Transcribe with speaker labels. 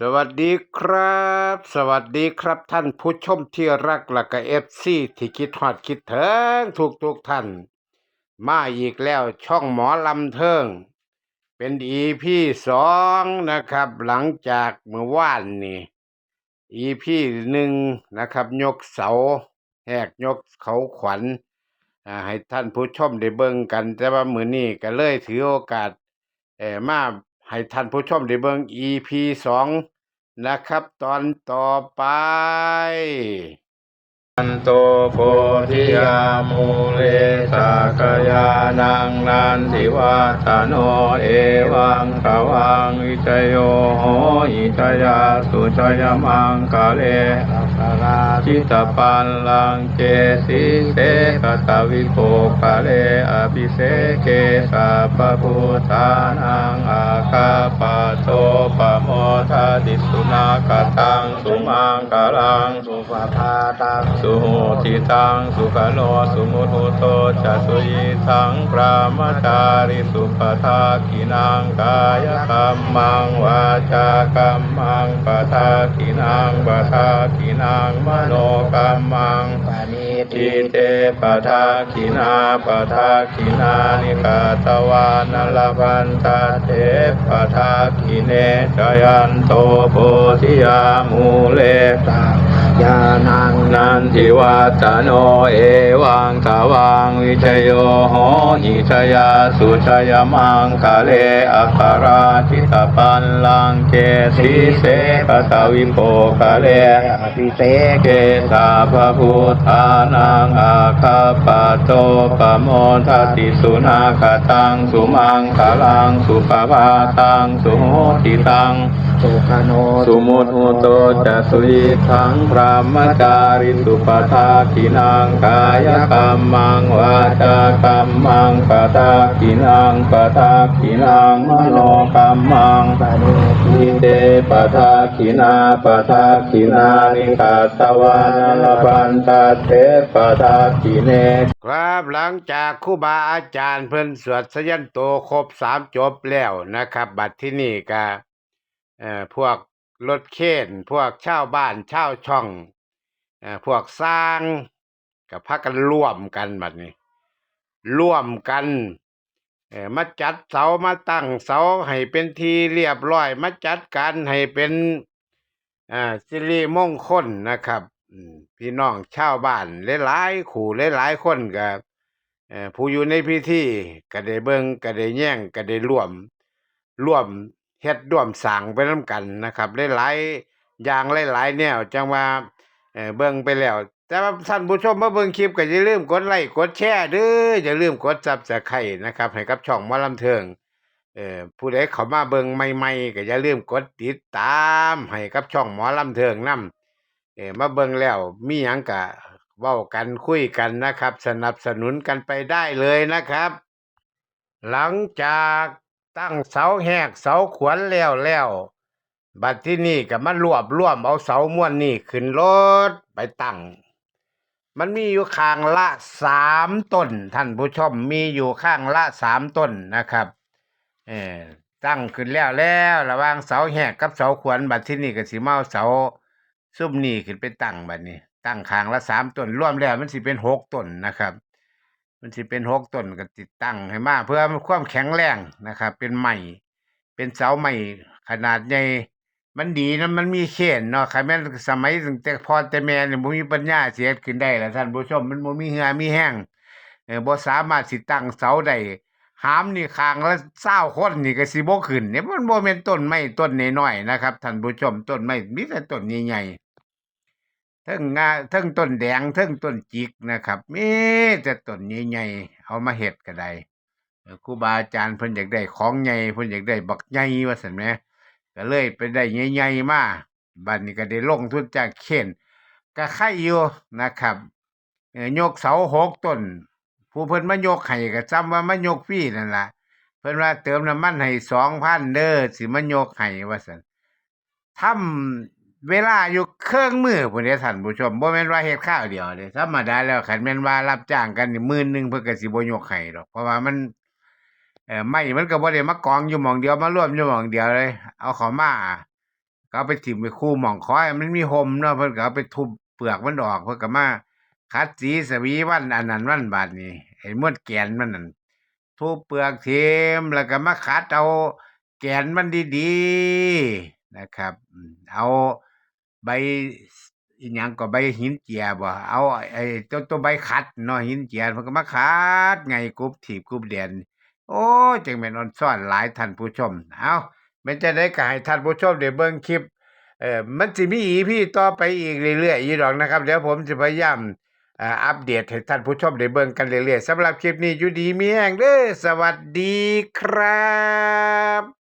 Speaker 1: สวัสดีครับ สวัสดีครับท่านผู้ชมที่รักและก็เอฟซีที่คิดฮอดคิดถึงทุกทุกท่าน มาอีกแล้วช่องหมอลำเทิง เป็นอีพีสองนะครับ หลังจากเมื่อวานนี่อีพีหนึ่งนะครับ ยกเสาแหกยกเขาขวัญให้ท่านผู้ชมได้เบิ่งกัน แต่ว่ามือนี้ก็เลยถือโอกาสเอมา ให้ท่านผู้ชมได้เบิ่ง EP สองนะครับ ตอนต่อไป
Speaker 2: อันโตโพธิยามูเลสากยานังนันทิวาตโนเอวังขวังอิจโยโหอิจยาสุจยมังกะเลอัปราจิตปันลังเจสิเสกตวิโภกะเลอภิเสเกสัพพุทานังอาคาปโตปโมทาติสุนาคตังสุมังกาลังสุ ปทาตังสุโหติตังสุขโนสุมุทุโตจะสุยิทังพระมจาริสุปทากินังกายกรรมังวาจากรรมังปทากินังปทากินังมโนกรรมังปานิ ทิเตปทากินาปทากินานิกาตวานลพันตาเทปทากิเนจยันโตโพธิยามูเลตังยานังนันทิวัตโนเอวังสาวังวิชโยโหหิชยาสุชยมังคะเลอัคาราชิตปันลังเกสีเสกตาวิโภคะเลอภิเสเกสาพพุทธานงอาคาปะโตปะโมทติสุนาคตังสุมังคาลังสุปภาตังสุโหติตัง
Speaker 3: สุขโน
Speaker 2: สุมุตโตจะสุยิทังพระมจาริสุปทากินังกายกรรมังวาจากรรมังปตา กินังปะทากินังมโนกรรมัง
Speaker 3: ปานิ
Speaker 2: เตปะทากินาปะทากินานิกาตวานลพันตาเทปะทากิเน
Speaker 1: ครับหลังจากครูบาอาจารย์เพิ่นสวดสยันโตครบสามจบแล้วนะครับ บัดที่นี่ก็เอ่อพวกรถเคนพวกเช่าบ้านเช่าช่องเอ่อพวกสร้างกับพักกันร่วมกันบัดนี้ ร่วมกัน มาจัดเสามาตั้งเสาให้เป็นทีเรียบร้อย มาจัดการให้เป็นอ่าสิริมงคลนะครับพี่น้องชาวบ้านหลายๆขู่หลายๆคนก็เอ่อผู้อยู่ในพิธีก็ได้เบิ่งก็ได้แย่งก็ได้ร่วมร่วมเฮ็ดร่วมสร้างไปนํกันนะครับหลายๆอย่างหลายๆแนวจังว่าเอ่อเบิ่งไปแล้ว แต่ว่าท่านผู้ชมมาเบิ่งคลิปก็อย่าลืมกดไลค์กดแชร์เด้ออย่าลืมกด Subscribe นะครับ ให้กับช่องหมอลำเทิงเอ่อผู้ใดเข้ามาเบิ่งใหม่ๆก็อย่าลืมกดติดตามให้กับช่องหมอลำเทิงนํเอ่อมาเบิ่งแล้วมีหยังก็เว้ากันคุยกันนะครับ สนับสนุนกันไปได้เลยนะครับ หลังจากตั้งเสาแหกเสาขวนแล้วแล้วบัดที่นี่ก็มารวบรวมเอาเสาม้วนนี่ขึ้นรถไปตั้ง มันมีอยู่ข้างละสามต้น ท่านผู้ชมมีอยู่ข้างละสามต้นนะครับเออตั้งขึ้นแล้วแล้วระหว่างเสาแหกกับเสาขวนบัดที่นี่ก็สิมาเอาเสาซุ่มนี่ขึ้นไปตั้งบัดนี้ ตั้งข้างละสามต้นรวมแล้วมันสิเป็นหกต้นนะครับ มันสิเป็นหกต้นก็ติดตั้งให้มาเพื่อความแข็งแรงนะครับ เป็นไม้เป็นเสาไม้ขนาดใหญ่ มันดีนะมันมีเขนเนาะใครแม่นสมัยตั้งแต่พ่อแต่แม่เนี่ยบ่มีปัญญาเสียขึ้นได้ล่ะท่านผู้ชมมันบ่มีเหือมีแห้งเออบ่สามารถสิตั้งเสาได้หามนี่ข้างละ20คนนี่ก็สิบ่ขึ้นเนี่ยมันบ่แม่นต้นไม้ต้นน้อยๆนะครับท่านผู้ชมต้นไม้มีแต่ต้นใหญ่ๆเทิงงาเทิงต้นแดงเทิงต้นจิกนะครับมีแต่ต้นใหญ่ๆเอามาเฮ็ดก็ได้ครูบาอาจารย์เพิ่นอยากได้ของใหญ่เพิ่นอยากได้บักใหญ่ว่าซั่นแหม ก็เลยไปได้ใหญ่ๆมาบัดนี้ก็ได้ลงทุนจากเข็นก็ไข่อยู่นะครับเอยกเสาหกต้น ผู้เพิ่นมายกให้ก็จำว่ามายกฟรีนั่นล่ะ เพิ่นว่าเติมน้ำมันให้2,000เด้อสิมายกให้ว่าซั่นทำเวลาอยู่เครื่องมือพุ่นเด้ท่านผู้ชมบ่แม่นว่าเฮ็ดข้าวเดียวเด้ธรรมดาแล้วคันแม่นว่ารับจ้างกันนี่หมื่นหนึงเพิ่นก็สิบ่ยกให้ดอกเพราะว่ามัน เออไม้มันก็บ่ได้มากองอยู่หม้องเดียวมารวมอยู่หม้องเดียวเลย เอาเขามาก็เขาเอาไปถิ่มไปคู่หม่องคอยมันมีห่มเนาะเพิ่นก็เอาไปทุบเปลือกมันออกเพิ่นก็มาคัดสีสวีวันอันนั้นวันบาดนี้ไอ้มวดแกนมันนั่นทุบเปลือกเทมแล้วก็มาคัดเอาแกนมันดีๆนะครับ เอาใบอีหยังก็ใบหินเจียบ่เอาไอ้ตัวตัวใบขัดเนาะหินเจียเพิ่นก็มาคัดไงกรุบถีบกรุบเดียน โอ้จึงเป็นออนซ่อนหลายท่านผู้ชม เอาเป็นจะได้กายท่านผู้ชมเดี๋ยวเบิ่งคลิปเออมันสิมีอีพี่ต่อไปอีกเรื่อยๆอยู่ดอกนะครับ เดี๋ยวผมจะพยายามอ่ออัปเดตให้ท่านผู้ชมได้เบิ่งกันเรื่อยๆสำหรับคลิปนี้อยู่ดีมีแรงเด้อสวัสดีครับ